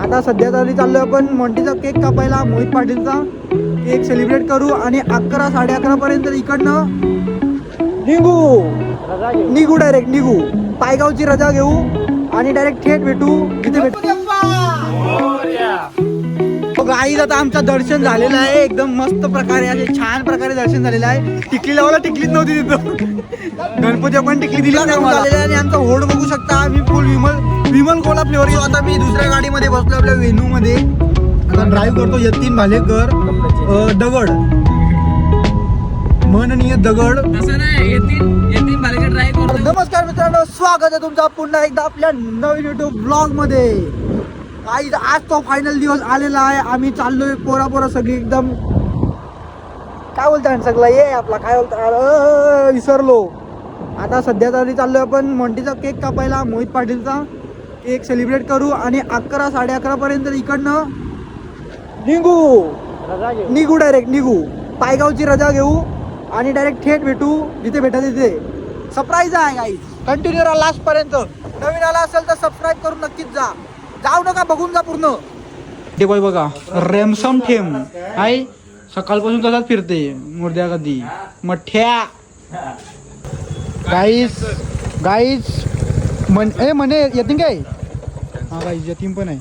आता सध्या तरी चाललोय आपण मोंटीचा केक कापायला मोहित पाटीलचा केक सेलिब्रेट करू आणि अकरा साडे अकरा पर्यंत इकडनं निघू. निघू डायरेक्ट निघू. पायगावची रजा घेऊ आणि डायरेक्ट थेट भेटू. तिथे भेटू. गाईज आता आमचं दर्शन झालेलं आहे. एकदम मस्त प्रकारे असे छान प्रकारे दर्शन झालेलं आहे. टिकली लावायला टिकलीच नव्हती तिथं. गणपती आपण टिकली दिली झालेलं आणि आमचा होड बघू शकता आम्ही full Vimal Vimal cola flavour घेऊ आता मी दुसऱ्या गाडीमध्ये बसलो आपल्या वेन्यू मध्ये आता ड्राईव्ह करतो यतीन भालेकर दगड. मननीय दगड. नमस्कार मित्रांनो स्वागत आहे तुमचा पुन्हा एकदा आपल्या नवीन युट्यूब ब्लॉगमध्ये. काही आज तो फायनल दिवस आलेला आहे. आम्ही चाललोय पोरा पोरा सगळी एकदम. काय बोलताय सगळं? ये आपला काय बोलता? विसरलो. आता सध्या तरी चाललोय आपण मोंटीचा केक कापायला मोहित पाटीलचा केक सेलिब्रेट करू आणि अकरा साडे अकरा पर्यंत इकडनं निघू. निघू डायरेक्ट निघू. पायगावची रजा घेऊ आणि डायरेक्ट थेट भेटू. जिथे भेटायचं तिथे. सरप्राईज आहे काही कंटिन्यू राहा लास्ट पर्यंत. नवीन आला असेल तर सबस्क्राईब करून नक्कीच जा. जाऊ नका बघून जा पूर्ण. ते बघ बघा रेमसम ठेम. आहे सकाळपासून तसाच फिरते मुर्द्या कधी. मठ्या गाईस गाईस मन ए म्हणे येतीन काय? हा गाईस यतीम पण आहे.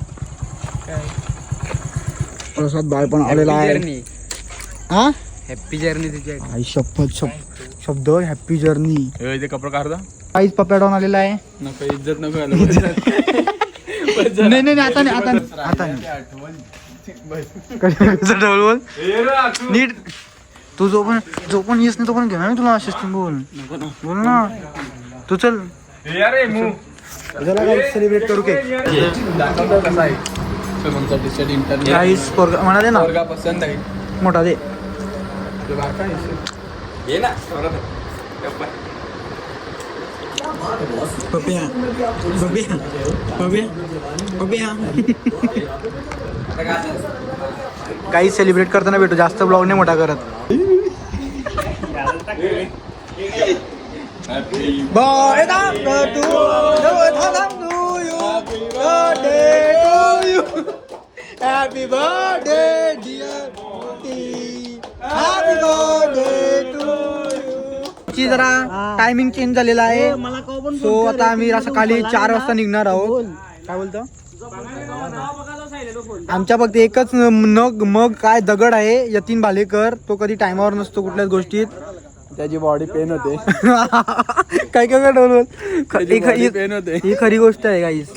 प्रसाद बाय पण आलेला आहे. हा हॅपी जर्नी तुझ्या आई. शपथ शब्द शब्द हॅपी जर्नी कपडे काढता काहीच पप्या डाऊन आलेला आहे. नको इज्जत नको नाही नाही नाही, आता नाही आता नाही. आता नाही. कसं डबल बोल? नीट. तू जो पण जो पण येस नाही तो पण घेणार नाही तुला सिस्टीम बोल. बोल ना. तू चल. सेलिब्रेट करू के इंटरनेट काहीच म्हणा दे ना. मोठा दे. ते बारका आहे. ये ना पप्या पप्या पप्या पप्या काही सेलिब्रेट करताना भेटू जास्त ब्लॉग नाही मोठा करत. Happy birthday, dear. Happy birthday to ची जरा टायमिंग चेंज झालेला आहे. सो आता आम्ही सकाळी चार वाजता निघणार आहोत. काय बोलतो? आमच्या फक्त एकच नग मग काय दगड आहे यतीन भालेकर. तो कधी टायमावर नसतो कुठल्याच गोष्टीत. त्याची बॉडी पेन होते. काय काय काय pain होते. ही खरी गोष्ट आहे गाईस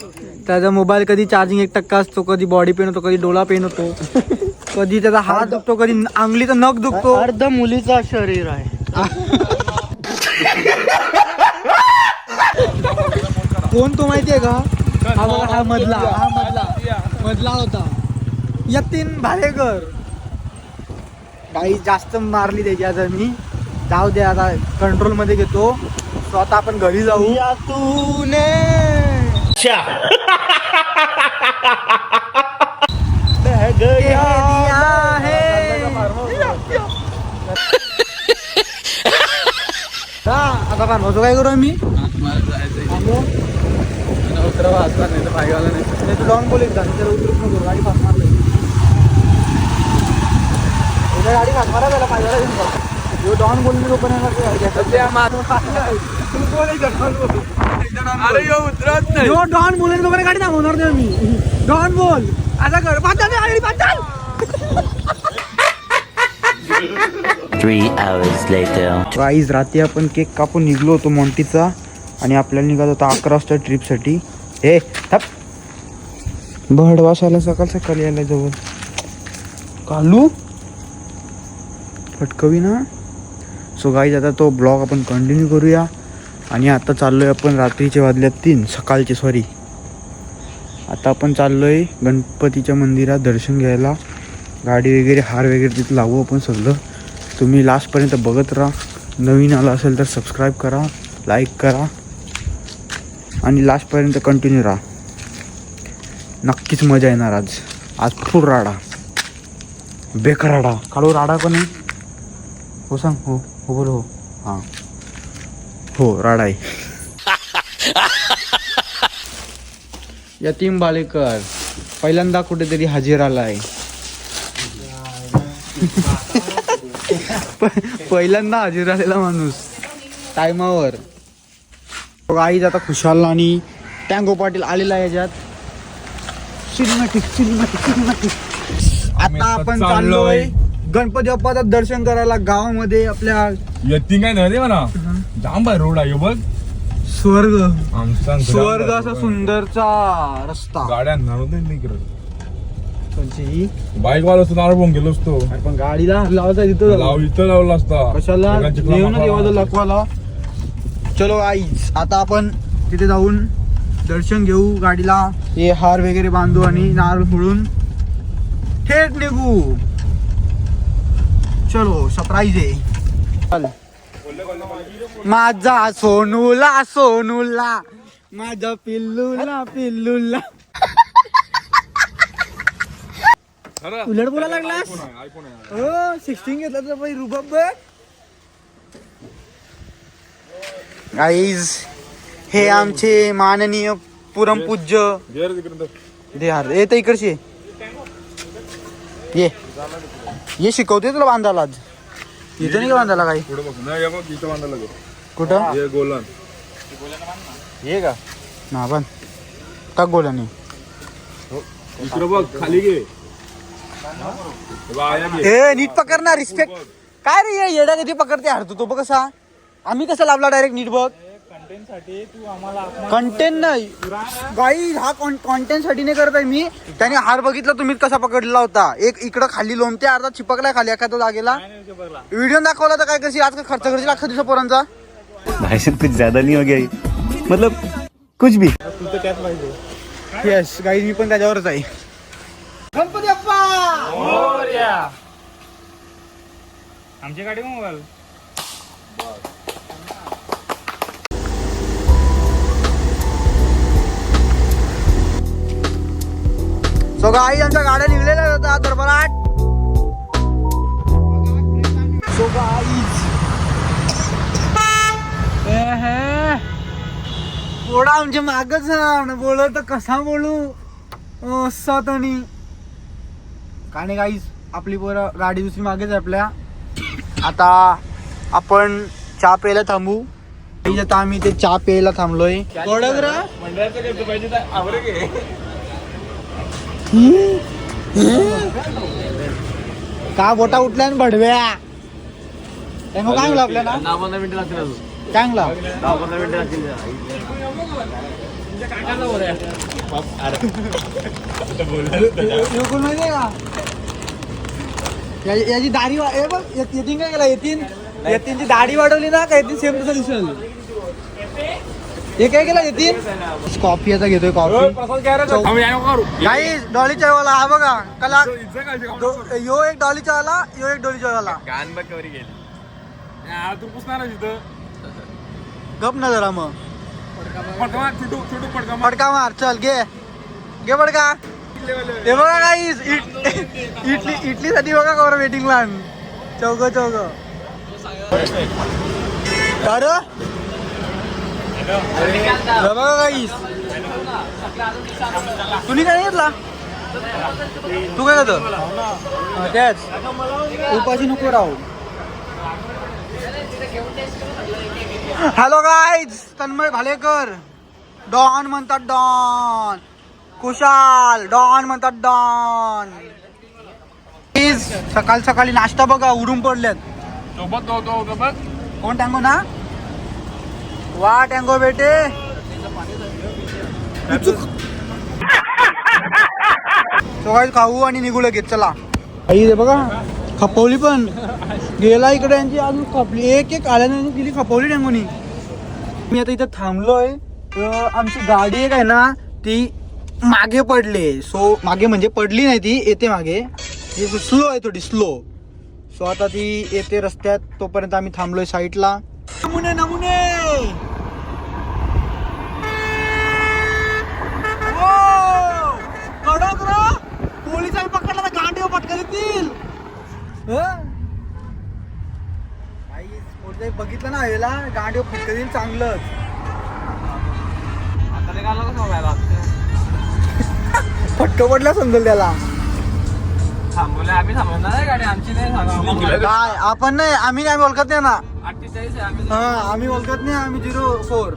त्याचा मोबाईल कधी चार्जिंग एक टक्का असतो कधी बॉडी पेन होतो कधी डोला पेन होतो. कधी त्याचा हात दुखतो कधी अंगलीचा नख दुखतो. अर्ध मुलीचा शरीर आहे. कोण तो माहितीये का? हा बघा हा मधला हा मधला. मधला होता. यतीन भालेकर. काही जास्त मारली त्याची आता मी. जाऊ दे आता कंट्रोलमध्ये घेतो. सो आता आपण घरी जाऊ. तूने. बह गया आता काय करू आम्ही? वाचला नाही तर पायवाला नाही तू डाऊन बोल एकदा त्याला उतरूच नको गाडी फास्ट मारली. गाडी फास्ट मारा त्याला पाहिजे घेऊन जा ह्यो डॉन बोल मी लोक अरे यो उतरत नाही. ह्यो डॉन बोलेल गाडी थांबवणार नाही मी डॉन बोल. आता कर पाचाल गाडी पाचाल Three hours later. गाईज रात्री आपण केक कापून निघलो होतो मोंटीचा आणि आपल्याला निघालो होता अकरा वाजता ट्रिपसाठी हे थप भडवास सकाळ सकाळी यायला जवळ. कालू? पटकवी ना? सो गाईज आता तो ब्लॉग आपण कंटिन्यू करूया. आणि आता चाललो आहे आपण रात्रीचे वाजल्यात तीन सकाळचे सॉरी आता आपण चाललो आहे गणपतीच्या मंदिरात दर्शन घ्यायला. गाडी वगैरे हार वगैरे तिथं लावू आपण सगळं. तुम्ही लास्टपर्यंत बघत राहा. नवीन आला असेल तर सबस्क्राईब करा लाईक करा. आणि लास्टपर्यंत कंटिन्यू राहा. नक्कीच मजा येणार आज. आज फुल राडा. बेकार राडा. काढू राडा पण आहे हो सांग हो हो बोल हो. हां. हो राडा आहे. यतीम बालेकर पहिल्यांदा कुठेतरी हजेराला आहे प- पहिल्यांदा हजेर आलेला माणूस. टायमावर. आईच आता खुशाल आणि टँगो पाटील आलेला आहे याच्यात. सिनेमॅटिक सिनेमॅटिक सिनेमॅटिक आता आपण चाललोय. गणपती बाप्पाचं दर्शन करायला गावामध्ये आपल्या येती काय नाही म्हणा. भारी रोड आहे बघ. स्वर्ग. आमचा स्वर्ग असा सुंदरचा रस्ता. गाड्या बाईक वाला असतो नारळ गेलो असतो. पण गाडीला लावायचा तिथं. लाव इथं लावला असता. कशाला? देवाचं. लकवाला. चलो आईच आता आपण तिथे जाऊन दर्शन घेऊ गाडीला. हे हार वगैरे बांधू आणि नारळ फोडून थेट निघू. चलो सरप्राईज आहे. चल. माझा सोनूला सोनूला माझा पिल्लूला पिल्लूला? उलट बोला लागलास? आहे. हो सिक्स्टीन घेतला तर रुबाब बघ. गाईज हे आमचे माननीय परमपूज्य. दे हार ये तर इकडची. ये. ये शिकवते तुला बांधायला आज. इथं नाही का बांधायला काही? पुढं बघ. नाही बघ इथं बांधायला लागेल कुठं? गोलन. ये का? ना पण टाक गोल्याने इकडं बघ खाली घे. घे. ए नीट पकड ना रिस्पेक्ट काय रे ये येडा कधी पकडते हार तू? तो बघ कसा. आम्ही कसा लावला डायरेक्ट नीट बघ? कंटेंट नाही. गाई हा कॉन्टेंटसाठी नाही करत आहे मी. त्याने हार बघितला तुम्ही कसा पकडला होता. एक इकडं खाली लोमते अर्धा चिपकलाय खाली एखाद्या जागेला. व्हिडिओ दाखवला तर काय कशी? आज का खर्च करशील अख्खा दिवसा पोरांचा? भाई साहब कुछ ज्यादा नहीं हो गया ये? मतलब कुछ भी। येस गाई मी पण त्याच्यावरच आहे. गणपती अप्पा! आमची गाडी मोबाईल. सो गाई आमच्या गाड्या निघलेल्या होत्या दरबारात सो गाईज पोडा आमच्या मागच बोलत तर कसा बोलू? असत आणि. काय नाही गाईज आपली पोरं गाडी दुसरी मागेच आहे आपल्या. आता आपण चहा प्यायला थांबू. आता आम्ही ते चहा प्यायला थांबलोय. मंडळाचं घेतलं पाहिजे तर आवरे घे का बोटा उठल्या आणि भडव्या? त्यांना काय म्हणलं आपल्याला? दहा पंधरा मिनिटं लागतील अजून. काय म्हणलं दहा पंधरा मिनिटं लागतील. ह्यो कोण माहितीये का? या- याची दाढी वा- हे बघ य- यतीन काय केला यतीन? यतीनची दाढी वाढवली ना का यतीन सेम तसं दिसेल? हे काय केलं यतीन कॉफी आता घेतोय कॉफी काही डॉली चायवाला हा बघा कला यो एक डॉली चायवाला यो एक डॉली चायवाला कान बघ कवरी गेली. या, तू पुसणार आहे तिथं गप ना जरा मग. पटका मार, चल घे. घे फडका हे बघा काही इडली इडली साठी बघा कवर वेटिंग लाईन चौग चौग तर बघा काही तुम्ही काय घेतला? तू काय घेतो तेच. उपाशी नको राहू. Hello guys Tanmay Bhalekar. Don म्हणतात डॉन. कुशाल डॉन म्हणतात डॉन. प्लीज सकाळ सकाळी नाश्ता बघा उडून पडल्यात सोबत कोण टँगो ना वा टँगो बेटे. तो खाऊ आणि निघू लगेच चला. आई रे बघा खपवली पण. गेला इकडे यांची अजून खपली. एक एक आल्याने गेली खपवली टँगोनी मी आता इथं थांबलोय. तर आमची गाडी एक आहे ना ती मागे पडले. सो मागे म्हणजे पडली नाही ती येते मागे. स्लो आहे थोडी स्लो सो आता ती येते रस्त्यात तोपर्यंत आम्ही थांबलोय साईडला नमुने नमुने ओ, कडक रा पोलिसांनी पकडला तर गांडीवर पटकन येतील हं? बघितलं ना याला गांडीवर फटकन येईल चांगलंच. आता ते घाला कसं मोबाईल फटकं पडलं समजेल त्याला. थांबवलं आम्ही थांबवणार आहे गाडी आमची नाही सांगा काय आपण नाही आम्ही नाही ओळखत नाही ना. अठ्ठेचाळीस आम्ही हा आम्ही ओळखत नाही आम्ही झिरो फोर.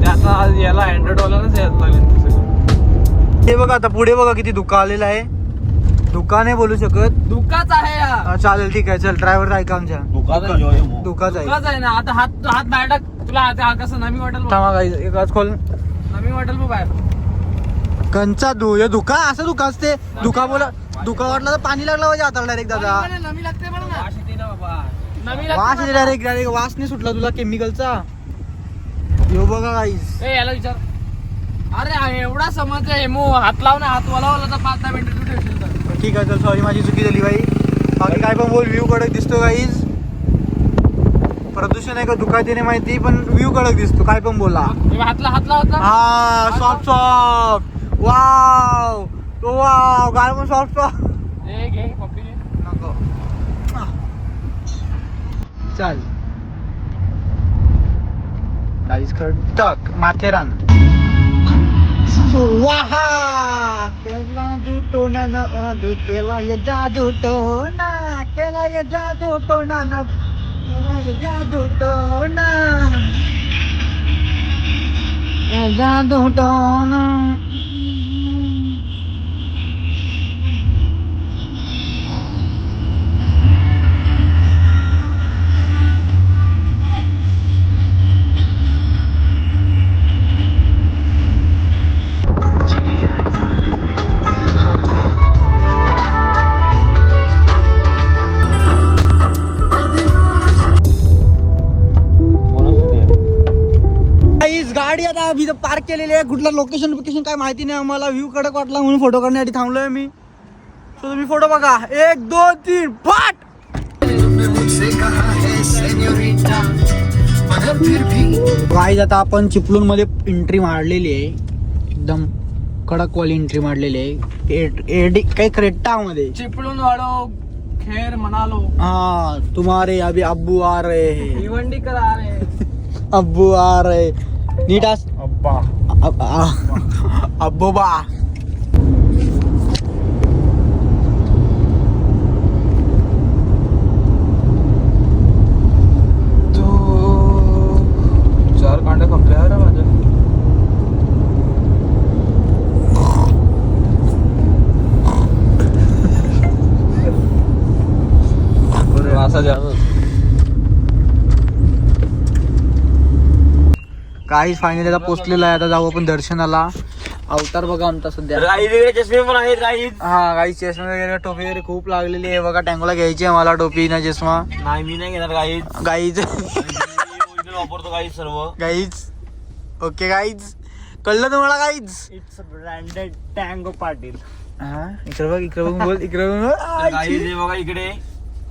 ते आता आज याला यायला लागेल ते सगळं. हे बघा आता पुढे बघा किती धुका आलेला आहे. धुका नाही बोलू शकत. दुःखाच आहे या हा, चालेल ठीक आहे. चल ड्रायव्हर ऐका आमच्या. धुकाच आहे. दुःखाच आहे ना. आता हात हात बाहेर टाक. तुला हात हा कसं नमी वाटेल बघ. थांबा काही एकाच खोल. नमी वाटेल बघ बाहेर. कंचा धु हे धुका असं धुका असते. धुका बोला धुका वाटला तर पाणी लागला पाहिजे हाताला डायरेक्ट दादा. नमी लागते बरं ना. वास येते ना बाबा. नमी वास लागते डायरेक्ट डायरेक्ट वास नाही सुटला तुला केमिकलचा यो बघा ए याला विचार. अरे हा एवढा समज आहे. मो हात लाव ना. हात वलावला तर पाच दहा मिनिटं तू ठेवशील तर ठीक आहे चल सॉरी माझी चुकी झाली बाई. बाकी काय पण बोल व्ह्यू कडक दिसतो गाईज प्रदूषण आहे का धुका नाही माहिती पण व्ह्यू कडक दिसतो काय पण बोला. हे बघ, हातला हात हा सॉफ्ट सॉफ्ट वाव वाव गाय पण सॉफ्ट सॉफ्ट नको. चल. गाईज खडक Matheran. Waha! Kailangan dito na na, kailangan jadu to na, kailangan jadu to na na, kailangan na, jadu to na. Park केलेली आहे. कुठला लोकेशन लोकेशन काय माहिती नाही आम्हाला. व्ह्यू कडक वाटला म्हणून फोटो काढण्यासाठी थांबलोय मी. सो तुम्ही फोटो बघा. एक दोन तीन फाट! गाईज आता आपण चिपळूणमध्ये एंट्री मारलेली आहे. एकदम कडक वाली एंट्री मारलेली आहे. काही क्रेटा मध्ये चिपळून वाढो खेर म्हणालो. हा तुम्हारे अभी अब्बू आ रहे हैं. भिवंडी करा रे अब्बू आ रहे नीट आस अब्बा अब- आ- अब्बोबा चार कांडे संपले रे माझे असा काहीच फायनली आता पोचलेला आहे. आता जाऊ आपण दर्शनाला. अवतार बघा आमचा सध्या. चष्मे पण आहेत काही हा काही चष्मा वगैरे टोपी वगैरे खूप लागलेली आहे. बघा टँगोला घ्यायची आहे मला टोपी ना चष्मा. नाही मी नाही घेणार काही गाईज. वापरतो काही सर्व. गाईज. Okay guys. कळलं तुम्हाला guys? It's branded Tango Patil. हा इकडे बघ इकडे बघ बोल इकडे बघ काही बघा इकडे.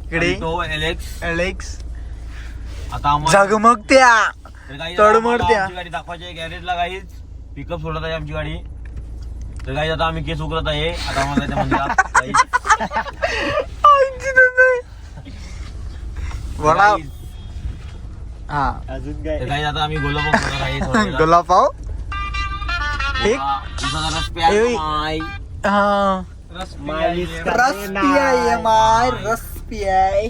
इकडे. तो एलेक्स एलेक्स आता झगमगत्या तर काही तडमडत्या. आमची गाडी दाखवायची आहे गॅरेजला काहीच पिकअप सोडत आहे आमची गाडी. तर काही आता आम्ही केस उकरत आहे. आता आम्हाला जायचं मंदिरात guys. वडा Guys, हा. तर काही आता आम्ही गोलाबाग करत आहे. गुलाबपाव एक. हा, एवी. माय. हा. रस पियाय माय. रस पियाय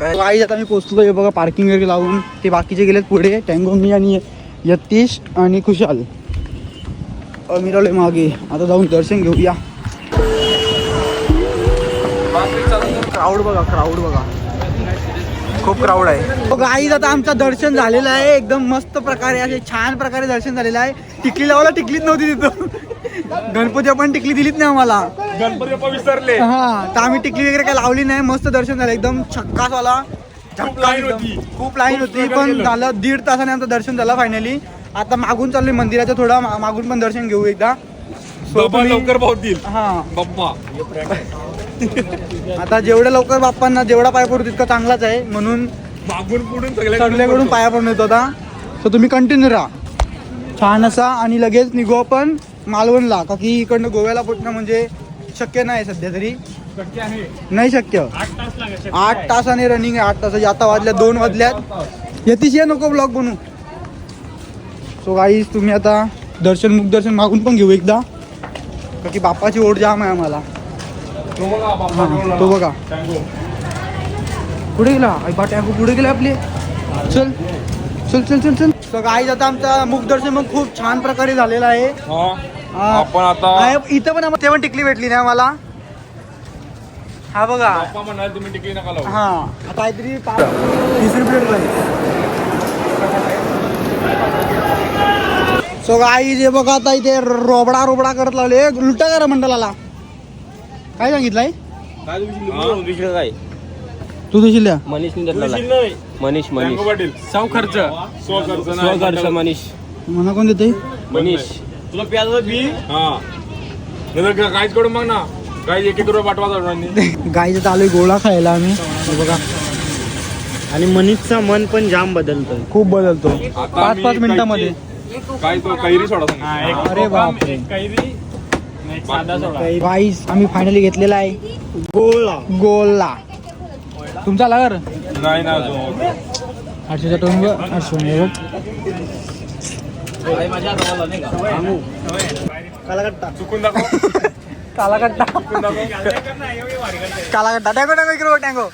गाईज आता मी पोचलो हे बघा पार्किंग वगैरे लावून. ते बाकीचे गेलेत पुढे. टँगो मी आणि यतीश आणि खुशाल. मिरवले मागे. आता जाऊन दर्शन घेऊया. क्राऊड बघा क्राऊड बघा. खूप क्राऊड आहे. हो, गाईज आता आमचं दर्शन झालेलं आहे. एकदम मस्त प्रकारे असे छान प्रकारे दर्शन झालेलं आहे. टिकली लावायला टिकलीच नव्हती तिथं. गणपती आपण टिकली दिलीच नाही आम्हाला. गणपती बाप्पा विसरले. हा तर आम्ही टिकली वगैरे काही लावली नाही. मस्त दर्शन झालं. एकदम छक्कासवाला. खूप line होती. खूप लाईन होती. पण. झालं दीड तासाने आमचं दर्शन झालं फायनली आता मागून चाललोय मंदिराच्या थोडा. मागून पण दर्शन घेऊ एकदा. लवकर पावतील हा. बाप्पा. आता जेवढ्या लवकर बाप्पांना जेवढा पाय पडू तितका चांगलाच आहे. म्हणून मागून पुढून सगळे सगळ्याकडून पाया पडून येतो आता. तर तुम्ही कंटिन्यू राहा. छान असा आणि लगेच निघू आपण. मालवणला का की इकडनं गोव्याला पोचणं म्हणजे शक्य नाही सध्या तरी. शक्य आहे. नाही शक्य. आठ तास लागेल आठ तासाने रनिंग आहे आठ तासाची आता वाजल्या दोन वाजल्यात. यतीश ये नको ब्लॉग बनू सो गाईज तुम्ही आता दर्शन मुखदर्शन मागून पण घेऊ एकदा. का की बापाची ओढ जाम आहे आम्हाला. तो बघा पुढे गेला. आई बा टॅम्पो पुढे गेले आपले. चल. चल चल चल चल. तर गाईज आता आमचा मुखदर्शन मग खूप छान प्रकारे झालेला आहे. हा. आपण आता इथं पण आम्हाला तेव्हा टिकली भेटली नाही आम्हाला. हा बघा. म्हणाल तुम्ही टिकली नका लावू. हा आता काहीतरी पा- तिसरी प्लेट सो गाई जे बघा आता इथे रोबडा रोबडा करत लावले. उलटा करा मंडळाला काय सांगितलंय? काय? तू देशील द्या. मनीष मनीष पाटील. सौ खर्च सो खर्च मनीष. मला कोण देते मनीष. तुला प्याज बी? हा. नाही तर काहीच कडून मग ना. काही एक एक रुपये पाठवा सर्वांनी गाईचं चालू आहे गोळा खायला आम्ही. हे बघा. आणि मनीषचा मन पण जाम बदलतोय. खूप बदलतो पाच पाच मिनिटामध्ये. काय तो कैरी सोडा सांगितलं. अरे बापरे. कैरी साधा सोडा. गाईस आम्ही फायनली घेतलेला आहे. गोळा गोळा तुमचा लागर नाही ना. आठशेचा टोन बघ आठशे बघ. चुकून दाखव. काला कट्टा काला कट्टा टँगो टँगो इकडे टँगो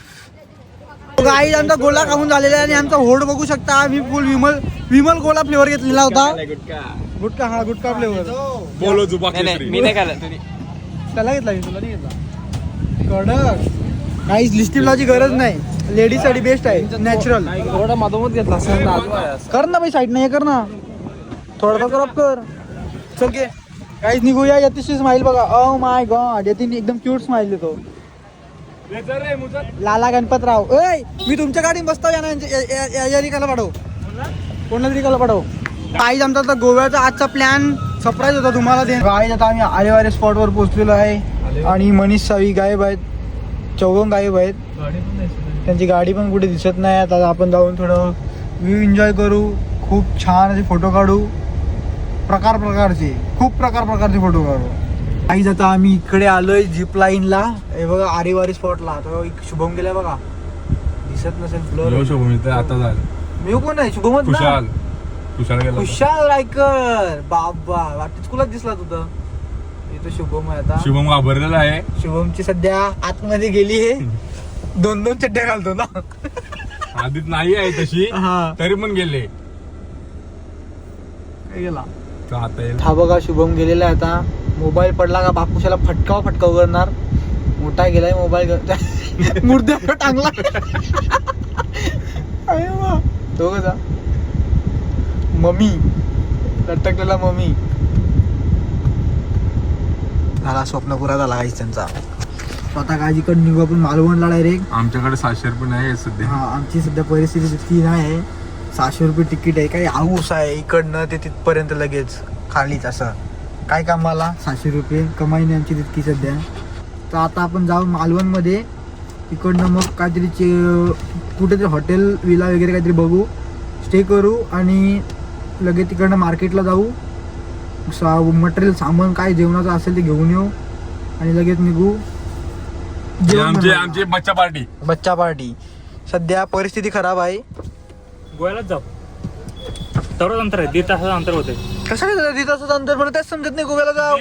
गाई आमचा गोला खाऊन झालेला आहे आणि आमचा होड बघू शकता. आम्ही फुल विमल विमल गोला फ्लेवर घेतलेला होता. गुटखा हा गुटखा फ्लेवर बोलो जुबा मी नाही त्याला घेतला मी तुला नाही घेतला. कडक. काहीच लिस्टिपलाची गरज नाही. लेडीजसाठी बेस्ट आहे. नॅचरल थोडा मधोमध घेतला कर ना भाई साईड नाही कर ना. थोडा तर क्रॉप कर. चल के काहीच निघूया. यतीशी स्माइल बघा. ओ माय गॉड यतीन एकदम क्यूट स्माइल देतो लाला गणपतराव. ऐ मी तुमच्या गाडीत बसतो. या ना या- रिकाला पाठव कोणाला रिकाला पाठव काहीच आमचा आता गोव्याचा आजचा प्लॅन सरप्राईज होता तुम्हाला. दे गाईज आता आम्ही आलेवारे स्पॉटवर पोहोचलेलो आहे. आणि मनीष सावी गायब आहेत. चौगम गायब आहेत त्यांची गाडी पण कुठे दिसत नाही. आता आपण जाऊन थोडं व्ह्यू एन्जॉय करू. खूप छान असे फोटो काढू. प्रकार प्रकारचे. खूप प्रकार प्रकारचे फोटो काढू. काहीच आता आम्ही इकडे आलोय झिप लाईनला हे बघा आरेवारी स्पॉटला तो एक शुभम गेलाय बघा. दिसत नसेल इथं आता झालं. मी कोण आहे? शुभमच ना? खुशाल. खुशाल रायकर. बाबा. वाटत स्कूलात दिसला तुझं इथं शुभम आहे आता. शुभम घाबरलेला आहे. शुभमची सध्या आतमध्ये गेली आहे. दोन दोन चड्ड्या घालतो ना. आधीच नाही आहे तशी हा. तरी पण गेले. काय गेला? तर आता येईल. हा बघा शुभम गेलेला आहे आता. मोबाईल पडला का बापूशाला फटकाव फटकाव करणार. मोठा गेलाय मोबाईल मुर्द्या टांगला. अरे वा. तो कसा मम्मी. लटकलेला मम्मी. झाला स्वप्न पुरा झाला काहीच त्यांचा. स्वतः काळजीकडे निघू आपण मालवणला डायरेक्ट आमच्याकडे सातशे रुपये नाही आहे सध्या. हा आमची सध्या परिस्थिती तितकी नाही आहे. सहाशे रुपये तिकीट आहे. काही हाऊस आहे इकडनं ते तिथपर्यंत लगेच खालीच असं. काय कामाला सहाशे रुपये. कमाई नाही आमची तितकी सध्या. तर आता आपण जाऊ मालवणमध्ये. इकडनं मग काहीतरी चे कुठेतरी हॉटेल विला वगैरे काहीतरी बघू. स्टे करू आणि लगेच तिकडनं मार्केटला जाऊ. सा मटेरियल सामान काय जेवणाचं असेल ते घेऊन येऊ. आणि लगेच निघू. जेवण आमचे बनवायला. आमची बच्चा पार्टी. बच्चा पार्टी. सध्या परिस्थिती खराब आहे. गोव्यालाच जाऊ. तेवढंच अंतर आहे. दीड तासाचं अंतर होते कशाला तिथं असं अंतर मला तेच समजत नाही गोव्याला जाऊ.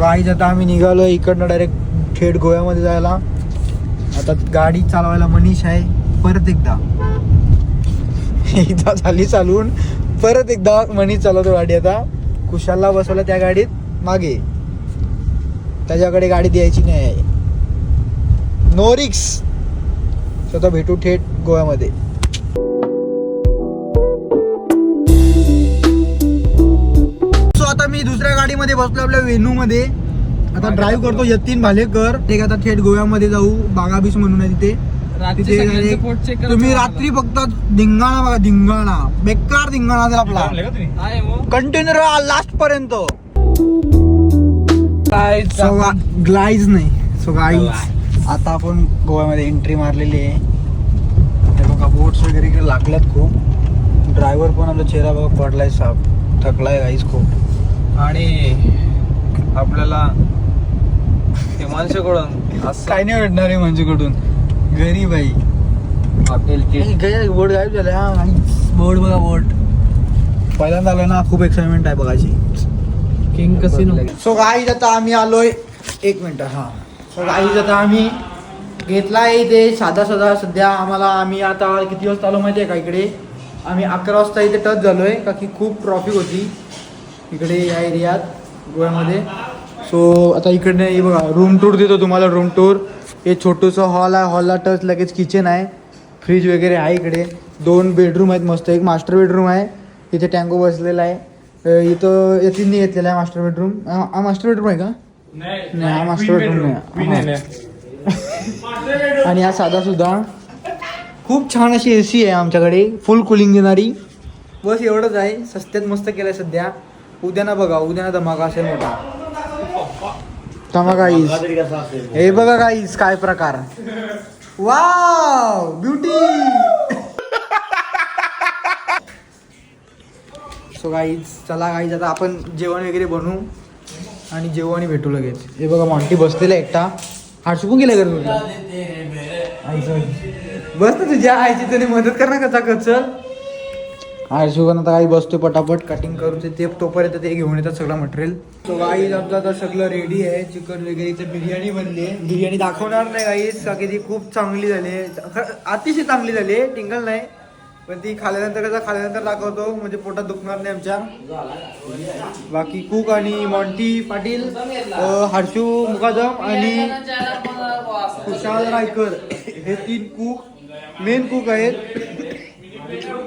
गाईज आता आम्ही निघालो इकडनं डायरेक्ट थेट गोव्यामध्ये जायला. आता गाडी चालवायला मनीष आहे परत एकदा. एकदा झाली चालून परत एकदा मनीष चालवतो गाडी आता. कुशालला बसवलं त्या गाडीत मागे. त्याच्याकडे गाडी द्यायची नाही. आहे नो रिक्स स्वतः भेटू थेट गोव्यामध्ये. सो आता मी दुसऱ्या गाडीमध्ये बसलो आपल्या वेनू मध्ये आता ड्राईव्ह करतो यतीन भालेकर ते आता थेट गोव्यामध्ये जाऊ बागा बीच म्हणून आहे तिथे. तुम्ही. रात्री फक्त धिंगाणा बघा धिंगाणा. बेकार धिंगाणा असेल आपला. मग कंटेनर लास्ट पर्यंत. ग्लाईज नाही. सो गाईज आता आपण गोव्यामध्ये एंट्री मारलेली आहे. हे बघा बोट्स वगैरे इकडे लागल्यात खूप. ड्रायव्हर पण आमचा चेहरा बघा पडलाय साप. थकलाय गाईज खूप. आणि आपल्याला माणसाकडून काय नाही भेटणार आहे माझ्याकडून गरीब आहे बोर्ड गायब झालं हा बोर्ड बघा बोर्ड पहिल्यांदा आलो ना खूप एक्साइटमेंट आहे बघायची. किंग कसिनो सो गाईज आता आम्ही आलोय एक मिनिट हा. सो गाईज आता आम्ही घेतला आहे इथे साधा साधा सध्या आम्हाला आम्ही आता किती वाजता आलो माहिती आहे का इकडे? आम्ही अकरा वाजता इथे टच झालोय का की खूप ट्रॉफिक होती इकडे या एरियात गोव्यामध्ये. सो आता इकडे हे बघा रूम टूर देतो तुम्हाला रूम टूर हे छोटंसं हॉल आहे हॉलला टच लगेच किचन आहे. फ्रीज वगैरे आहे इकडे. दोन बेडरूम आहेत मस्त. एक मास्टर बेडरूम आहे. इथे टँगो बसलेला आहे. इथं यतीनने घेतलेला आहे मास्टर बेडरूम हा मास्टर बेडरूम आहे का? नाही हा मास्टर बेडरूम नाही. आणि हा साधा सुद्धा. खूप छान अशी ए सी आहे आमच्याकडे. फुल कुलिंग देणारी. बस एवढंच आहे. सस्त्यात मस्त केलंय सध्या. उद्या ना बघा उद्या ना धमाका असेल मोठा. तरी कसा असेल? हे बघा गाईस काय प्रकार. वाव ब्युटी सो गाईज चला गाईज आता आपण जेवण वगैरे बनवू आणि जेवू आणि भेटू लगेच. हे बघा मॉन्टी बसलेला एकटा. हात चुकून गेला घर आईचं. बस ना तुझ्या आईची त्याने मदत कर ना कसा कचल. आयुष्यभर आता काही बसतोय पटापट. कटिंग करून ते- ते तोपर्यंत ते घेऊन येतात सगळं मटेरियल तो गाईज आमचं आता सगळं रेडी आहे. चिकन वगैरे इथे बिर्याणी बनली आहे. बिर्याणी दाखवणार नाही गाईज का ती खूप चांगली झाली आहे. अतिशय चांगली झाली आहे. टिंगल नाही. पण ती खाल्यानंतर कसं खाल्यानंतर दाखवतो. म्हणजे पोटात दुखणार नाही आमच्या. बाकी कुक आणि मॉन्टी पाटील हर्षू मुकादम आणि खुशाल रायकर. हे तीन कुक मेन कुक आहेत.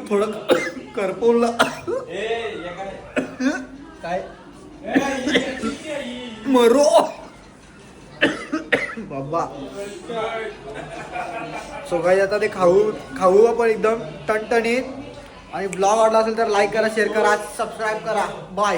थोडं करपवलं काय? मरो. बाबा. सो काही आता ते खाऊ खाऊ आपण एकदम टणटणीत. आणि ब्लॉग आवडला असेल तर लाईक करा शेअर करा सबस्क्राईब करा. बाय